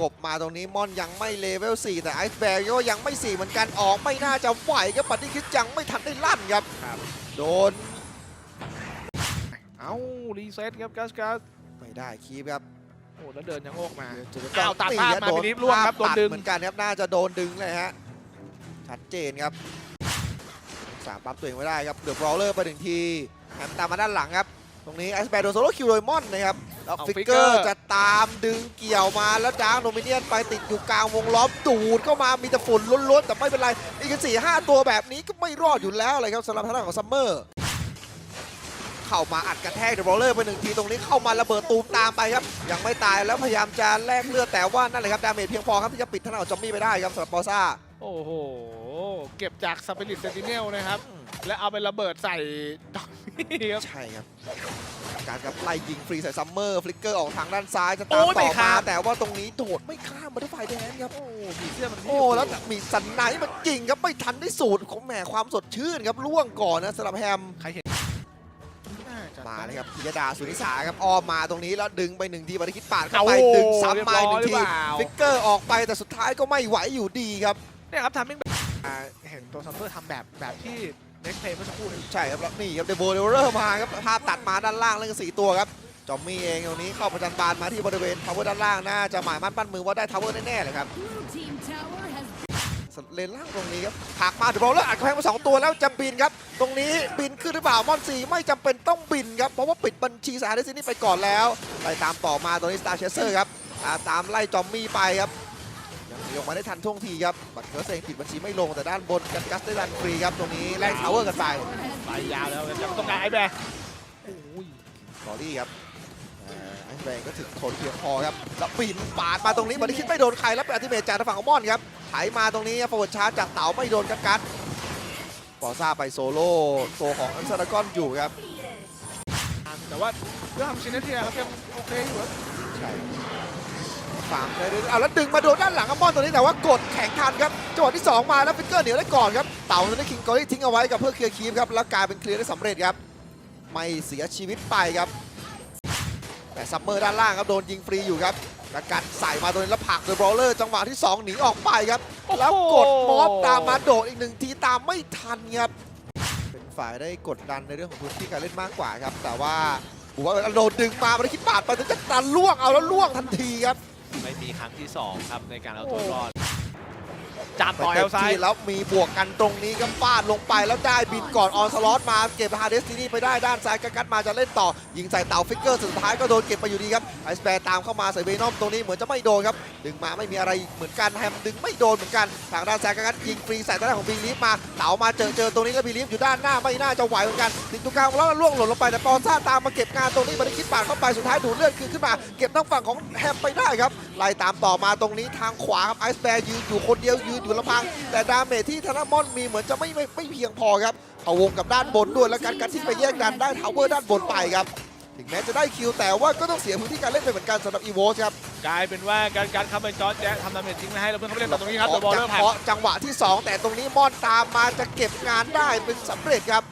กบมาตรงนี้ม่อนยังไม่เลเวล 4 แต่ไอซ์แบร์ก็ยังไม่ 4 เหมือนกันออกไม่น่าจะไหวครับปัดที่คิดยังไม่ทันได้ลั่นครับ ครับ โดน เอ้ารีเซ็ตครับกัสกัสไม่ได้คีบครับโอ้แล้วเดินยังโงกมาจะอ้าวตัดภาพมาโดนพินิจร่วงครับภาพโดนดึง เหมือนกันครับน่าจะโดนดึงเลยฮะชัดเจนครับสามปั๊บตัวเองไม่ได้ครับเดือบรอเลอร์ไปถึงทีแฮมตามมาด้านหลังครับ ตรงนี้ไอซ์แบร์โดนโซโล่คิวโดยมอนนะครับ แล้วเอาฟิกฟิกเกเกออร์ร์จะตามดึงเกี่ยวมาแล้วจ้างโดมิเนียนไปติดอยู่กลางวงล้อมดูดเข้ามามีแต่ฝุ่นล้วนๆแต่ไม่เป็นไร อีกสี่ห้าตัวแบบนี้ก็ไม่รอดอยู่แล้วเลยครับสำหรับทางด้านของซัมเมอร์เข้ามาอัดกระแทกเดอะบอลเลอร์ไปหนึ่งทีตรงนี้เข้ามาระเบิดตูมตามไปครับ ยังไม่ตายแล้วพยายามจะแลกเลือดแต่ว่านั่นแหละครับดาเมจเพียงพอครับที่จะปิดทางด้านของจอมมี่ไปได้ครับสำหรับปอซ่าโอ้โห เก็บจากสปิริตเซนติเนลนะครับ และเอาไประเบิดใส่ดอกนี่ครับ ใช่ครับ การกับไล่ยิงฟรีใส่ซัมเมอร์ฟลิกเกอร์ออกทางด้านซ้ายจะตามโอ้ยไม่ต่อข้ามมาแต่ว่าตรงนี้โดดไม่ข้ามบัตเตอร์ไฟแดนครับโอ้ผีเสื้อมันโอ้แล้วมีสันไนท์มันจริงครับไม่ทันได้สูตรของแหมความสดชื่นครับล่วงก่อนนะสำหรับแฮมใครเห็นน่าจะมาเลยครับพิยดาสุนิสาครับอ้อมมาตรงนี้แล้วดึงไปหนึ่งทีบัตรคิดปาดเข้าเอาไปดึงซ้ำมาอีกหนึ่งเรียบร้อยหรือทีเปล่าฟิกเกอร์ออกไปแต่สุดท้ายก็ไม่ไหวอยู่ดีครับเนี่ยครับทำให้แบบอ่าเห็นตัวซัมเปอร์ทำแบบแบบที่ เน็กเพลย์เมื่อสักครู่นี้ใช่ครับแล้วนี่ครับเดโบเดเรอร์มาครับภาพตัดมาด้านล่างเรื่องสี่ตัวครับจอมมี่เองตรงนี้เข้าประจันบานมาที่บริเวณทาวเวอร์ด้านล่างน่าจะหมายมั่นปั้นมือว่าได้ทาวเวอร์แน่ๆเลยครับ Blue team tower has เลนล่างตรงนี้ครับผากมาเดโบเลอร์อัดกระแพงมาสองตัวแล้วจะบินครับ ตรงนี้บินขึ้นหรือเปล่ามอนซีไม่จำเป็นต้องบินครับเพราะว่าปิดบัญชีสาธิตนี่ไปก่อนแล้วไปตามต่อมาตรงนี้สตาร์เชสเซอร์ครับอ่าตามไล่จอมมี่ไปครับ ยังหนีออกมาได้ทันท่วงทีครับ บัตรเกอร์เซงปิดบัญชีไม่ลงแต่ด้านบนกันกัสได้ดันฟรีครับ ตรงนี้แลกทาวเวอร์กันไปไปยาวแล้วยังต้องการไอ้แบร์โอ้ยสอรี่ครับเอ่อไอ้แรงก็ถึงทนเพียงพอครับแล้วปีนปาดมาตรงนี้บันคิดไม่โดนใครแล้วเป็นอัลติเมทจากทางฝั่งของมอนครับไถมาตรงนี้ฟอร์เวิร์ดชาร์จจากเต๋าไม่โดนกัดกัดปอซ่าไปโซโล่ตัวของอันซารากอนอยู่ครับ แต่ว่าเรื่องทำชินเนเทียครับยังโอเคอยู่ครับใช่ ฝามได้ด้วยเอาแล้วดึงมาโดนด้านหลังของมอนตัวนี้แต่ว่ากดแข็งทันครับจังหวะที่ 2 มาแล้วฟิกเกอร์เหนียวได้ก่อนครับเต่าได้คิงกอรี่ทิ้งเอาไว้กับเพื่อเคลียร์คีฟครับแล้วกลายเป็นเคลียร์ได้สำเร็จครับไม่เสียชีวิตไปครับ แต่ซัมเมอร์ด้านล่างครับโดนยิงฟรีอยู่ครับแล้วกัดใส่มาตัวนี้แล้วผลักโดยบรอลเลอร์จังหวะที่ 2 หนีออกไปครับ แล้วกดมอบตามมาโดดอีกหนึ่งทีตามไม่ทันครับเป็นฝ่ายได้กดดันในเรื่องของพื้นที่การเล่นมากกว่าครับ แต่ว่าผมว่าโดนดึงมาไม่ได้คิดปาดไปแต่จะดันล่วงเอาแล้วล่วงทันทีครับ ไม่มีครั้งที่ 2 ครับในการเอาตัวรอด จับต่อไปเอเต็ลมซ้ายแล้วมีบวกกันตรงนี้ก็ฟาดลงไปแล้วได้บินก่อนออนสล็อตมาเก็บฮาเดสตินี่ไปได้ด้านซ้ายกัดกัดมาจะเล่นต่อ ยิงใส่เต่าฟิกเกอร์สุดท้ายก็โดนเก็บไปอยู่ดีครับไอสแปร์ตามเข้ามาใส่เวนอมตรงนี้เหมือนจะไม่โดนครับดึงมาไม่มีอะไรเหมือนกันแฮมดึงไม่โดนเหมือนกันทางด้านซ้ายกัดกัดยิงฟรีใส่ด้านของบีลีฟมาเต่ามาเจอเจอตรงนี้แล้วบีลีฟอยู่ด้านหน้าไม่น่าจะไหวเหมือนกันติดตรงกลางแล้วล่วงหล่นลงไปแต่ปอซ่าตามมาเก็บงานตรงนี้มันได้คิดปาดเข้าไปสุดท้ายดูเลือดคืนขึ้นมาเก็บทางฝั่งของแฮมไปได้ครับไล่ตามต่อมาตรงนี้ทางขวาครับไอซ์แบร์ยืนอยู่คนเดียวยืนอยู่ลำพัง แต่ดาเมจที่ธนามอนมีเหมือนจะไม่ไม่ไม่เพียงพอครับเอาวงกับด้านบนด้วยแล้วการการที่ไปแยกดันได้ทาวเวอร์ด้านบนไปครับถึงแม้จะได้คิวแต่ว่าก็ต้องเสียพื้นที่การเล่นไปเหมือนกันสำหรับอีโวครับกลายเป็นว่าการการเข้าไปจอร์จแจ๊ทำดาเมจทิ้งไว้ให้แล้วเพื่อนเขาไปเล่นต่อตรงนี้ครับเดอะบอลเลอร์แพ็เพาะจังหวะที่ 2 แต่ตรงนี้มอนตามมาจะเก็บงานได้เป็นสำเร็จครับ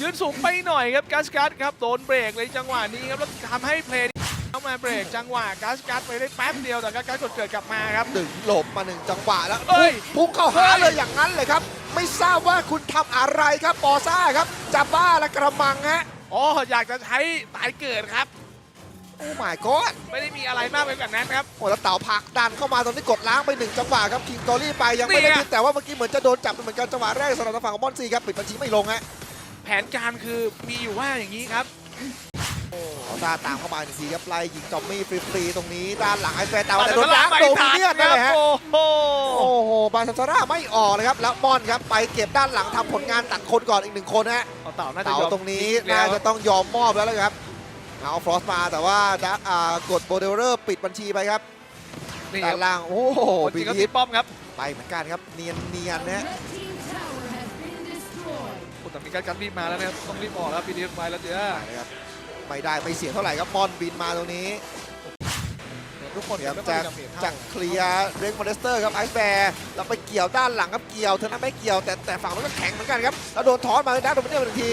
ยืนสูงไปหน่อยครับกัสกัสครับโดนเบรกเลยจังหวะนี้ครับแล้วทำให้เพลย์ เข้ามาเบรกจังหวะกัสกัสไปได้แป๊บเดียวแต่กัสกัสกดเกิดกลับมาครับ ดึงหลบมาหนึ่งจังหวะแล้วเอ้ย พุ่งเข้าหาเลยอย่างนั้นเลยครับ ไม่ทราบว่าคุณทำอะไรครับปอซ่าครับจะบ้าและกระมังฮะอ๋ออยากจะใช้ตายเกิดครับ โอ้ my god ไม่ได้มีอะไรมากไปกว่านั้นครับ โอ้แล้วเต่าผลักดันเข้ามาตรงนี้กดล้างไปหนึ่งจังหวะครับคิงกอรี่ไปยังไม่ได้นี่ไงคิดแต่ว่าเมื่อกี้เหมือนจะโดนจับไปเหมือนกันจังหวะแรกสำหรับทางฝั่งของมอนซีครับปิดบัญชีไม่ลงฮะแผนการคือมีอยู่ว่าอย่างนี้ครับ เอาซาตามเข้ามาหนึ่งทีครับไล่ยิงจอมมี่ฟรีๆตรงนี้ด้านหลังไอ้แฟนเต่าแต่แต่โดนล้างไม่โดทัมิเนียนนั่นแหละฮะโอ้โหโอ้โหบาซันซาร่าไม่ออกเลยครับแล้วมอนครับไปเก็บด้านหลังทำผลงานตัดคนก่อนอีกหนึ่งคนฮะเอาเต่าน่าจะเต่ายอมตรงนี้แล้น่าวจะต้องยอมมอบแล้วเลยครับเอาฟรอสมาแต่ว่าดะอ่ากดโบเดลเลอร์ปิดบัญชีไปครับนี่คด้ารับนล่างโอ้โหคนจบีริงก็ลีตีฟป้อมครับไปเหมือนกันครับเนียนเนียนๆนะฮะ red team tower has been destroyed. โอ้แต่มีการกันรีบมาแล้วนะครับต้องรีบออกแล้วพีดีไปแล้วเจ้า ไปนะครับไม่ได้ไม่เสียเท่าไหร่ครับมอนบินมาตรงนี้ทุกคนพยายามไม่จะค่อยดาเมจเท่าจะเคลียร์เรนมอนสเตอร์ครับไอซ์แบร์แล้วไปเกี่ยวด้านหลังครับเกี่ยวเธอนั้นไม่เกี่ยวแต่แต่ฝั่งมันก็แข็งเหมือนกันครับแล้วโดนถอนมาด้านโดมิเนียนหนึ่งที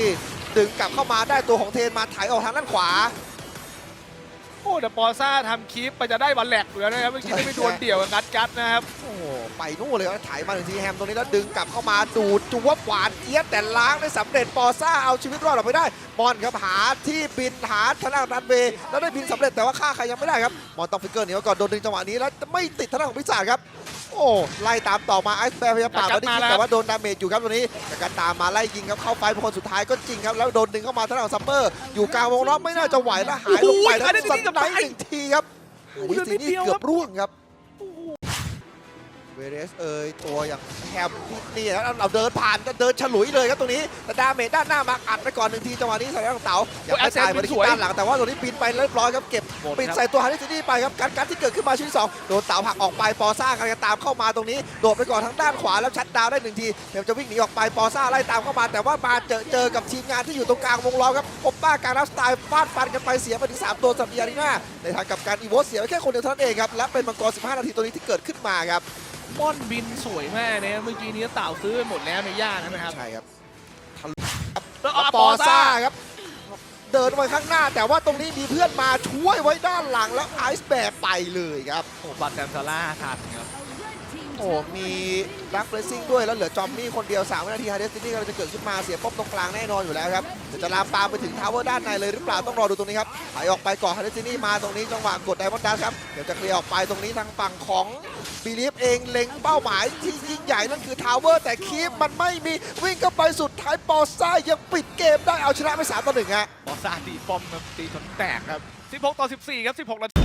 ดึงกลับเข้ามาได้ตัวของเทนมาไถออกทางด้านขวาโอ้แต่ปอซ่าทำคลิปไปจะได้วันแหลกอยู่แล้วนะครับเมื่อกี้ได้ไปดวลเดี่ยวกับกัดกัดนะครับ โอ้โหไปนู่นเลยครับถ่ายมาถึงทีแฮมตรงนี้แล้วดึงกลับเข้ามาดูดจูบหวานเจี๊ยบแต่ล้างได้สำเร็จปอซ่าเอาชีวิตรอดออกไปได้บอลครับหาที่บินหาทางด้านรันเวย์แล้วได้บินสำเร็จแต่ว่าฆ่าใครยังไม่ได้ครับบอลต้องฟิกเกอร์หนียวก่อนโดนดึงจังหวะนี้แล้วไม่ติดทางด้านของพิศาจครับ โอ้ไล่ตามต่อมาไอซ์แบร์พยายามปราบกัมาดได้มาคิดแล้วแต่ว่าโดนดาเมจอยู่ครับตัวนี้แต่การตามมาไล่ยิงครับเข้าไฟเป็นคนสุดท้ายก็จริงครับแล้วโดนดึงเข้ามาทางด้านของซัมเมอร์อยู่กลางวงล้อมไม่น่าจะไหวแล้วหายลงไปแล้วโอ้โหอันนี้สันี่นกับไนตายหนึ่งทีครับโอ้โหวิเดินซีนิดนี่เดียวเกืคอรับบร่วงครับ เวเรสเอยตัวอย่างแฮมที่นี่แล้วเราเดินผ่านจะเดินฉลุยเลยครับตรงนี้แต่ดาเมจด้านหน้ามาอัดไปก่อนหนึ่งทีจังหวะนี้ใส่ด้านของเต๋าอยากให้ตายมาที่ด้านหลังแต่ว่าตัวนี้บินไปเรียบร้อยครับเก็บหมดปิดครับใส่ตัวฮาริสนี่ไปครับการการที่เกิดขึ้นมาชิ้นที่สองโดนเต๋าผลักออกไปปอซ่ากำลังจะตามเข้ามาตรงนี้โดดไปก่อนทางด้านขวาแล้วชัดดาวน์ได้หนึ่งทีเดี๋ยวจะวิ่งหนีออกไปปอซ่าไล่ตามเข้ามา แต่ว่ามาเจอเจอกับทีมงานที่อยู่ตรงกลางวงล้อมครับโอปป้าการรับสไตล์ฟาดฟันกันไปเสียไปถึงสามตัวสัปดาห์นี้หน้าในทางกับการอีโวเสียไปแค่คนเดียวเท่านั้นเองครับและเป็นมังกร 15 นาทีตัวนี้ที่เกิดขึ้นมาครับ ม่อนบินสวยมากเนี่ยเมื่อกี้นี้เต่าซื้อไปหมดแล้วในย่านนะครับ ใช่ครับแล้วเอาปปออซ่าซ่าครับ เดินไปข้างหน้า แต่ว่าตรงนี้มีเพื่อนมาช่วยไว้ด้านหลังแล้วไอซ์แบร์ไปเลยครับโอ้บัตแซมซาร่าทันครับ A red team โอ้มีรักเรซซิ่งด้วยแล้วเหลือจอมมี่คนเดียว3วินาทีฮาร์เดสตินี่กำลังจะเกิดขึ้นมาเสียป้อมตรงกลางแน่นอนอยู่แล้วครับเดี๋ยวจะลามปามไปถึงทาวเวอร์ด้านในเลยหรือเปล่าต้องรอดูตรงนี้ครับถอยออกไปก่อนฮาร์เดสตินี่มาตรงนี้จังหวะกดไดมอนด์ดัสครับเดี๋ยวจะเคลียร์ออกไปตรงนี้ทางฝั่งของบีลีฟเองเล็งเป้าหมายที่ยิ่งใหญ่นั่นคือทาวเวอร์แต่คีฟมันไม่มีวิ่งเข้าไปสุดท้ายปอซ่ายังปิดเกมได้เอาชนะไป3ต่อ1ฮะปอซ่าตีป้อมครับตีจนแตกครับ 16 ต่อ 14 ครับ 16นาที